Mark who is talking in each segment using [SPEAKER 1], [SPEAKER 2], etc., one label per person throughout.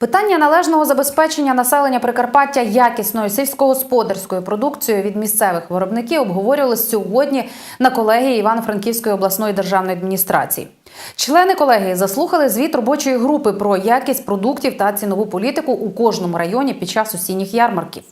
[SPEAKER 1] Питання належного забезпечення населення Прикарпаття якісною сільськогосподарською продукцією від місцевих виробників обговорювалися сьогодні на колегії Івано-Франківської обласної державної адміністрації. Члени колегії заслухали звіт робочої групи про якість продуктів та цінову політику у кожному районі під час осінніх ярмарків.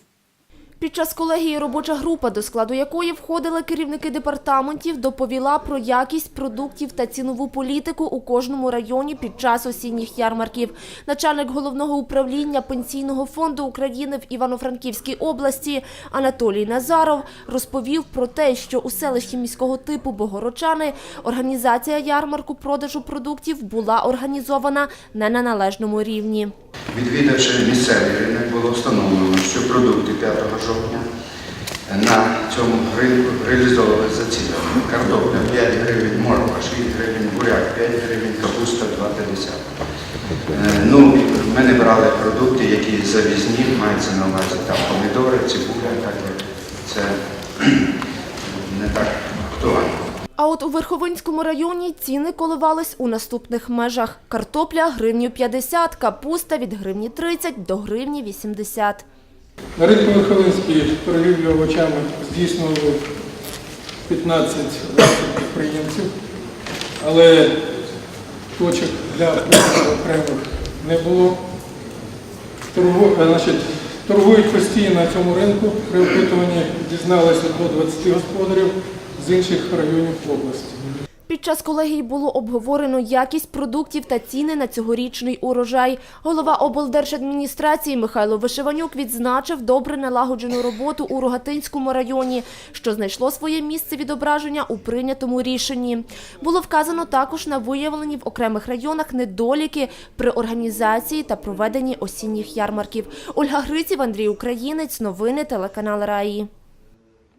[SPEAKER 2] Під час колегії робоча група, до складу якої входили керівники департаментів, доповіла про якість продуктів та цінову політику у кожному районі під час осінніх ярмарків. Начальник головного управління Пенсійного фонду України в Івано-Франківській області Анатолій Назаров розповів про те, що у селищі міського типу Богородчани організація ярмарку продажу продуктів була організована не на належному рівні.
[SPEAKER 3] Відвідавши місцевий ринок, було продукти 5 жовтня на цьому ринку реалізовувалися за цінами. Картопля 5 гривень, морква 6 гривень, буряк 5 гривень, капуста 2,50. Е, Ну, ми не брали продукти, які завізні, мається на увазі там помідори, цибуля, так як це не так актуально.
[SPEAKER 2] А от у Верховинському районі ціни коливались у наступних межах. Картопля – гривню 50, капуста – від гривні 30 до гривні 80.
[SPEAKER 4] На ринку Верховинській торгівлю овочами здійснювали 15 підприємців, але точок для продажу окремих не було. Торгу- е, значить, торгують постійно на цьому ринку. При опитуванні дізналися до 20 господарів з інших районів області.
[SPEAKER 2] Під час колегії було обговорено якість продуктів та ціни на цьогорічний урожай. Голова облдержадміністрації Михайло Вишиванюк відзначив добре налагоджену роботу у Рогатинському районі, що знайшло своє місце відображення у прийнятому рішенні. Було вказано також на виявлені в окремих районах недоліки при організації та проведенні осінніх ярмарків. Ольга Гриців, Андрій Українець, новини телеканал Раї.